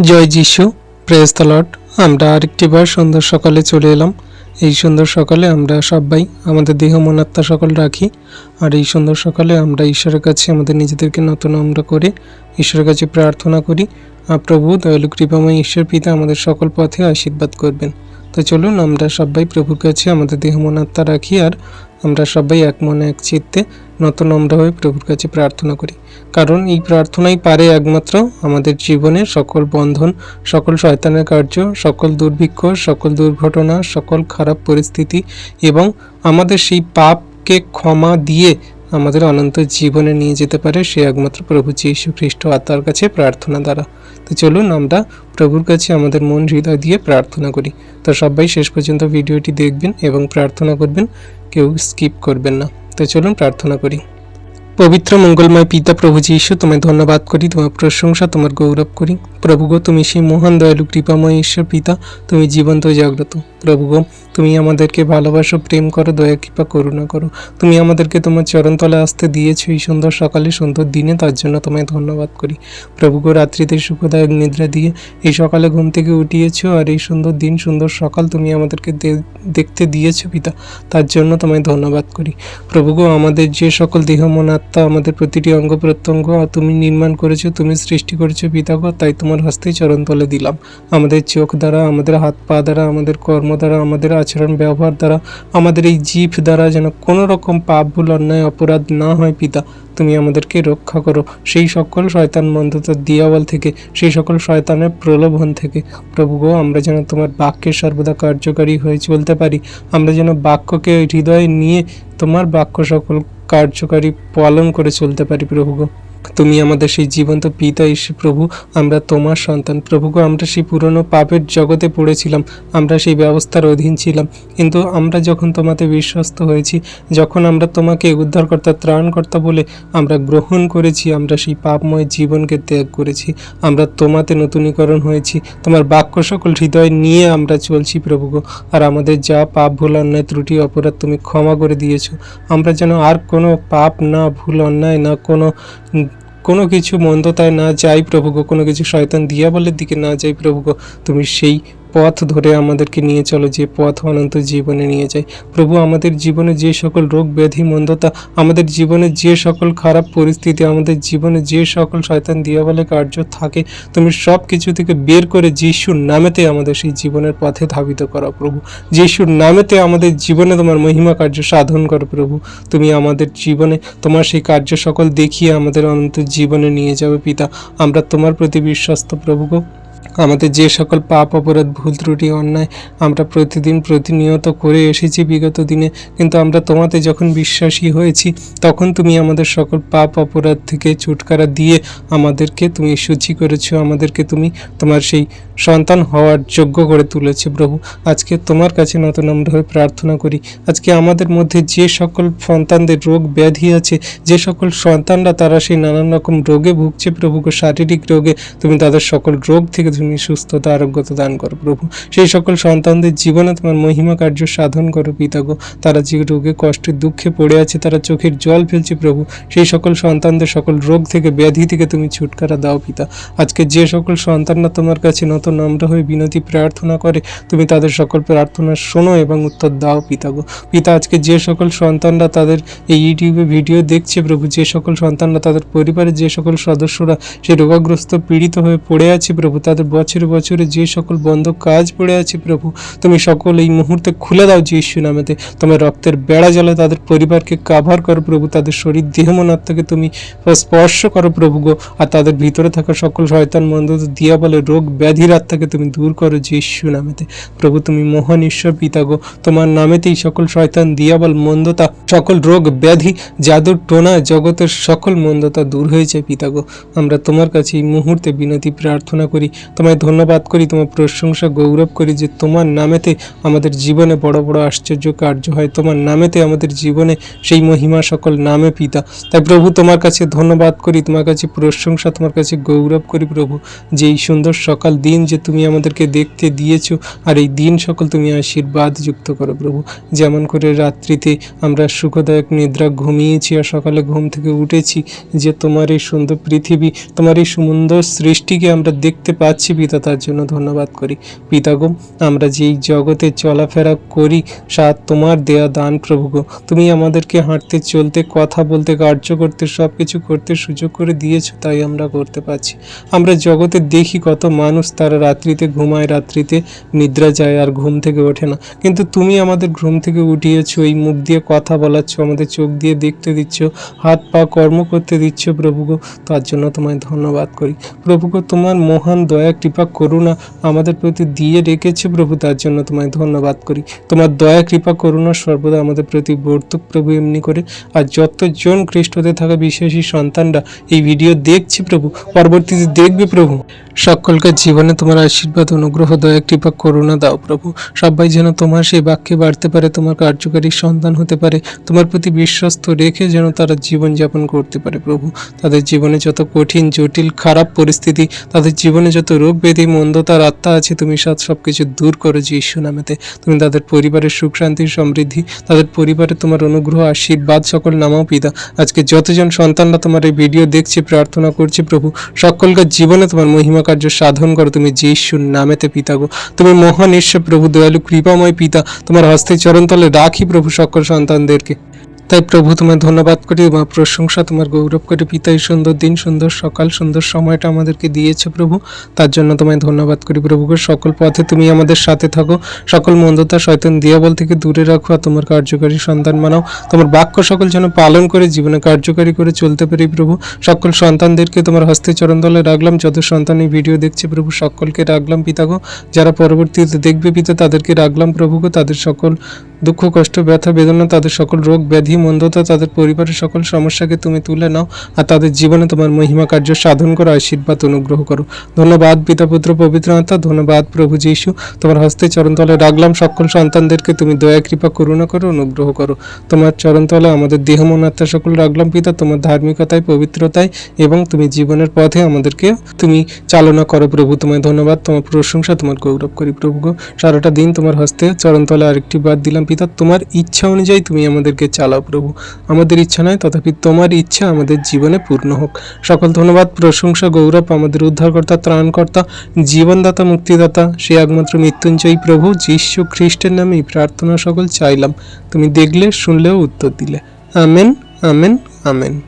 জয় যিশু প্রেস তলট আমরা আরেকটিবার সুন্দর সকালে চলে এলাম। এই সুন্দর সকালে আমরা সবাই, আমাদের দেহ মনাত্মা সকল রাখি। আর এই সুন্দর সকালে আমরা ঈশ্বরের কাছে, আমাদের নিজেদেরকে নতুন আমরা করে ঈশ্বরের কাছে প্রার্থনা করি। আর প্রভু, দয়ালু, কৃপাময় ঈশ্বর পিতা আমাদের সকল পথে আশীর্বাদ করবেন। তো চলুন আমরা সবাই প্রভুর কাছে, আমাদের দেহ মনাত্মা রাখি। আর আমরা সবাই এক মনে, এক চিত্তে নতুন আমরা হয়ে প্রভুর কাছে প্রার্থনা করি। কারণ এই প্রার্থনাই পারে একমাত্র আমাদের জীবনের সকল বন্ধন, সকল শয়তানের কার্য, সকল দুর্ভিক্ষ, সকল দুর্ঘটনা, সকল খারাপ পরিস্থিতি এবং আমাদের সেই পাপকে ক্ষমা দিয়ে আমাদের অনন্ত জীবনে নিয়ে যেতে পারে সে একমাত্র প্রভু যীশু খ্রিস্ট আত্মার কাছে প্রার্থনা দ্বারা। তো চলুন আমরা প্রভুর কাছে আমাদের মন হৃদয় দিয়ে প্রার্থনা করি। তো সবাই শেষ পর্যন্ত ভিডিওটি দেখবেন এবং প্রার্থনা করবেন, কেউ স্কিপ করবেন না। তো চলুন প্রার্থনা করি। পবিত্র, মঙ্গলময় পিতা প্রভু যীশু, তোমায় ধন্যবাদ করি, তোমার প্রশংসা, তোমার গৌরব করি। প্রভু গো তুমি সেই মহান দয়ালু, কৃপাময় ঈশ্বর পিতা, তুমি জীবন্ত জাগ্রত। প্রভু গো তুমি আমাদেরকে ভালোবাসো, প্রেম করো, দয়া, কৃপা, করুণা করো। তুমি আমাদেরকে তোমার চরণতলে আসতে দিয়েছ এই সুন্দর সকালে, সুন্দর দিনে, তার জন্য তোমায় ধন্যবাদ করি। প্রভু গো রাত্রিতে সুখদায়ক নিদ্রা দিয়ে এই সকালে ঘুম থেকে উঠিয়েছো, আর এই সুন্দর দিন, সুন্দর সকাল তুমি আমাদেরকে দেখতে দিয়েছ পিতা, তার জন্য তোমায় ধন্যবাদ করি। প্রভু গো আমাদের যে সকল দেহ, মন, আত্মা, আমাদের প্রতিটি অঙ্গ প্রত্যঙ্গ তুমি নির্মাণ করেছ, তুমি সৃষ্টি করেছ পিতা তাই তোমার হস্তে চরণ তলে দিলাম। আমাদের চোখ দ্বারা, আমাদের হাত পা দ্বারা, আমাদের কর্ম দ্বারা, আমাদের আচরণ ব্যবহার দ্বারা, আমাদের এই জিভ দ্বারা যেন কোনো রকম পাপ ভুল, অন্যায়, অপরাধ না হয় পিতা, তুমি আমাদেরকে রক্ষা করো। সেই সকল শয়তান মন্দতার দিয়াবল থেকে, সেই সকল শয়তানের প্রলোভন থেকে, প্রভু গো, আমরা যেন তোমার বাক্যে সর্বদা কার্যকারী হয়ে চলতে পারি। আমরা যেন বাক্যকে হৃদয়ে নিয়ে তোমার বাক্য সকল কার্যকারী পালন করে চলতে পারি, প্রভু গো। তুমি আমাদের সেই জীবন্ত পিতা ঈশ্বর প্রভু, আমরা তোমার সন্তান। প্রভুকে আমরা সেই পুরনো পাপের জগতে পড়েছিলাম, আমরা সেই ব্যবস্থার অধীন ছিলাম। কিন্তু আমরা যখন তোমাতে বিশ্বস্ত হয়েছি, যখন আমরা তোমাকে উদ্ধারকর্তা, ত্রাণকর্তা বলে আমরা গ্রহণ করেছি, আমরা সেই পাপময় জীবনকে ত্যাগ করেছি, আমরা তোমাতে নতুনীকরণ হয়েছি, তোমার বাক্য সকল হৃদয় নিয়ে আমরা চলছি প্রভু গো আর আমাদের যা পাপ, ভুল, অন্যায়, ত্রুটি, অপরাধ তুমি ক্ষমা করে দিয়েছ। আমরা যেন আর কোনো পাপ না, ভুল, অন্যায় না কোনো কোনো কিছু মন্দতায় না যাই প্রভুগ, কোনো কিছু শয়তান দিয়া বলের দিকে না যাই প্রভুগ, তুমি সেই পথ ধরে আমাদেরকে নিয়ে চলো, যে পথ অনন্ত জীবনে নিয়ে যায় প্রভু, আমাদের জীবনে যে সকল রোগ, ব্যাধি, মন্দতা, আমাদের জীবনে যে সকল খারাপ পরিস্থিতি, আমাদের জীবনে যে সকল শয়তান দিয়াবলে কার্য থাকে, তুমি সব কিছু থেকে বের করে যিশুর নামেতে আমাদের সেই জীবনের পথে ধাবিত করো প্রভু। যিশুর নামেতে আমাদের জীবনে তোমার মহিমা কার্য সাধন করো প্রভু। তুমি আমাদের জীবনে তোমার সেই কার্য সকল দেখিয়ে আমাদের অনন্ত জীবনে নিয়ে যাবে পিতা। আমরা তোমার প্রতি বিশ্বস্ত প্রভু গো। আমাদের যে সকল পাপ, অপরাধ, ভুল ত্রুটি, অন্যায় আমরা প্রতিদিন প্রতিনিয়ত করে এসেছি বিগত দিনে, কিন্তু আমরা তোমাতে যখন বিশ্বাসী হয়েছি, তখন তুমি আমাদের সকল পাপ, অপরাধ থেকে ছুটকারা দিয়ে আমাদেরকে তুমি সূচি করেছ, আমাদেরকে তুমি তোমার সেই সন্তান হওয়ার যোগ্য করে তুলেছে প্রভু। আজকে তোমার কাছে নতুন আমরা হয়ে প্রার্থনা করি, আজকে আমাদের মধ্যে যে সকল সন্তানদের রোগ ব্যাধি আছে, যে সকল সন্তানরা তারা সেই নানান রকম রোগে ভুগছে প্রভুকে শারীরিক রোগে, তুমি তাদের সকল রোগ থেকে তুমি সুস্থতা, আরোগ্যতা দান করো প্রভু। সেই সকল সন্তানদের জীবনে তোমার মহিমা কার্য সাধন করো পিতাগো তারা যে রোগে, কষ্টে, দুঃখে পড়ে আছে, তারা চোখের জল ফেলছে প্রভু। সেই সকল সন্তানদের সকল রোগ থেকে, ব্যাধি থেকে তুমি ছুটকারা দাও পিতা। আজকে যে সকল সন্তানরা তোমার কাছে নত নম্র হয়ে বিনতি, প্রার্থনা করে, তুমি তাদের সকল প্রার্থনা শোনো এবং উত্তর দাও পিতাগো পিতা, আজকে যে সকল সন্তানরা তাদের এই ইউটিউবে ভিডিও দেখছে প্রভু, যে সকল সন্তানরা তাদের পরিবারের যে সকল সদস্যরা সেই রোগাগ্রস্ত, পীড়িত হয়ে পড়ে আছে প্রভু, তাদের বছরে বছরে যে সকল বন্ধ কাজ পড়ে আছে প্রভু, তুমি সকল এই মুহূর্তে খুলে দাও যিশু নামেতে। তোমার রক্তের বেড়া জ্বালা তাদের পরিবারকে কাভার করো প্রভু, তাদের শরীর দেহ মন আত্মাকে তুমি স্পর্শ করো প্রভু গো। আর তাদের ভিতরে থাকা সকল শয়তান মন্দ দিয়া বলে রোগ ব্যাধির আত্মাকে তুমি দূর করো যিশু নামেতে। প্রভু, তুমি মহান ঈশ্বর পিতা গো, তোমার নামেতেই সকল শয়তান, দিয়াবল, মন্দতা, সকল রোগ ব্যাধি, জাদুর টোনা, জগতের সকল মন্দতা দূর হয়ে যায় পিতা গো। আমরা তোমার কাছে এই মুহূর্তে বিনতি প্রার্থনা করি তোমায় ধন্যবাদ করি, তোমার প্রশংসা গৌরব করি যে তোমার নামেতে আমাদের জীবনে বড় বড় আশ্চর্য কার্য হয়। তোমার নামেতে আমাদের জীবনে সেই মহিমা সকল নামে পিতা। তাই প্রভু, তোমার কাছে ধন্যবাদ করি, তোমার কাছে প্রশংসা, তোমার কাছে গৌরব করি প্রভু যে এই সুন্দর সকাল দিন যে তুমি আমাদেরকে দেখতে দিয়েছ আর এই দিন সকল তুমি আশীর্বাদ যুক্ত করো প্রভু। যেমন করে রাত্রিতে আমরা সুখদায়ক নিদ্রা ঘুমিয়েছি আর সকালে ঘুম থেকে উঠেছি যে তোমার এই সুন্দর পৃথিবী, তোমার এই সুন্দর সৃষ্টিকে আমরা দেখতে পাচ্ছি পিতা, তার জন্য ধন্যবাদ করি। পিতা গো, আমরা যেই জগতে চলাফেরা করি সাত তোমার দেয়া দান প্রভু গো। তুমি আমাদেরকে হাঁটতে, চলতে, কথা বলতে, কার্য করতে সব কিছু করতে সুযোগ করে দিয়েছ, তাই আমরা করতে পারছি। আমরা জগতে দেখি কত মানুষ তারা রাত্রিতে ঘুমায়, রাত্রিতে নিদ্রা যায় আর ঘুম থেকে ওঠে না। কিন্তু তুমি আমাদের ঘুম থেকে উঠিয়েছো, এই মুখ দিয়ে কথা বলাচ্ছ, আমাদের চোখ দিয়ে দেখতে দিচ্ছ, হাত পা কর্ম করতে দিচ্ছ প্রভু গো। তার জন্য তোমায় ধন্যবাদ করি। প্রভু গো, তোমার মহান দয়া কৃপা, করুণা আমাদের প্রতি দিয়ে রেখেছে প্রভু, তার জন্য তোমায় ধন্যবাদ করি। তোমার দয়া, কৃপা, করুণা সর্বদা আমাদের প্রতি বর্তুক প্রভু, এমনি করে। আর যতজন খ্রিস্টতে থাকা বিশ্বাসী সন্তানরা এই ভিডিও দেখছে প্রভু, পরবর্তীতে দেখবে প্রভু। সকলকার জীবনে তোমার আশীর্বাদ, অনুগ্রহ, দয়া, কৃপা, করুণা দাও প্রভু। সবাই যেন তোমার সেই বাক্যে বাড়তে পারে, তোমার কার্যকারী সন্তান হতে পারে, তোমার প্রতি বিশ্বস্ত রেখে যেন তারা জীবনযাপন করতে পারে প্রভু। তাদের জীবনে যত কঠিন, জটিল, খারাপ পরিস্থিতি, তাদের জীবনে যত রোগ ব্যাধি মন্দতার আত্মা আছে, তুমি সব সব কিছু দূর করো যীশু নামেতে। তুমি তাদের পরিবারের সুখ, শান্তি, সমৃদ্ধি, তাদের পরিবারে তোমার অনুগ্রহ, আশীর্বাদ, সকল নামাও পিতা। আজকে যতজন সন্তানরা তোমার এই ভিডিও দেখছে, প্রার্থনা করছে, প্রভু সকলকার জীবনে তোমার মহিমা কার্য সাধন করো, তুমি যিশুর নামেতে পিতা গো। তুমি মহান ঈশ্বর, প্রভু, দয়ালু, কৃপাময় পিতা। তোমার হস্তে চরণতলে রাখি, প্রভু, সকল সন্তানদেরকে। তাই প্রভু, তোমায় ধন্যবাদ করি তোমার প্রশংসা, তোমার গৌরব করি। পিতা এই সুন্দর দিন, সুন্দর সকাল, সুন্দর সময়টা আমাদেরকে দিয়েছে প্রভু। তার জন্য তোমায় ধন্যবাদ করি প্রভুকে সকল পথে তুমি আমাদের সাথে থাকো। সকল মন্দতা শয়তান দিয়াবল থেকে দূরে রাখো আর তোমার কার্যকারী সন্তান বানাও তোমার বাক্য সকল যেন পালন করে, জীবনে কার্যকারী করে চলতে পারি প্রভু। সকল সন্তানদেরকে তোমার হস্তে চরণ দলে রাখলাম। যত সন্তান এই ভিডিও দেখছে প্রভু, সকলকে রাখলাম পিতাগো যারা পরবর্তীতে দেখবে পিতা, তাদেরকে রাখলাম প্রভুগো তাদের সকল দুঃখ, কষ্ট, ব্যথা, বেদনা, তাদের সকল রোগ, ব্যাধি মন্দতা তাদের পরিবারের সকল সমস্যাকে তুমি তুলে নাও আর তাদের জীবনে তোমার মহিমা কার্য সাধন করো, আশীর্বাদ, অনুগ্রহ করো। ধন্যবাদ, পিতা, পুত্র, পবিত্র আত্মা, ধন্যবাদ, প্রভু যীশু। তোমার হস্তে চরণতলে রাখলাম সকল সন্তানদেরকে তুমি দয়া, কৃপা, করুণা করো, অনুগ্রহ করো। তোমার চরণতলে আমাদের দেহ, মন, আত্মা সকল রাখলাম পিতা, তোমার ধার্মিকতায়, পবিত্রতায় এবং তুমি জীবনের পথে আমাদেরকে তুমি চালনা করো, প্রভু। তোমায় ধন্যবাদ, তোমার প্রশংসা, তোমার গৌরব করি, প্রভু সারাটা দিন তোমার হস্তে চরণতলে আরেকটি বার দিলাম পিতা তোমার ইচ্ছা অনুযায়ী তুমি আমাদেরকে চালাও প্রভু। আমাদের ইচ্ছা নয়, তথাপি তোমার ইচ্ছা আমাদের জীবনে পূর্ণ হোক। সকল ধন্যবাদ, প্রশংসা, গৌরব, আমাদের উদ্ধারকর্তা, ত্রাণকর্তা, জীবনদাতা, মুক্তিদাতা, সে একমাত্র মৃত্যুঞ্জয়ী প্রভু, যীশু খ্রিস্টের নামে প্রার্থনা সকল চাইলাম। তুমি দেখলে, শুনলেও উত্তর দিলে। Amen amen amen.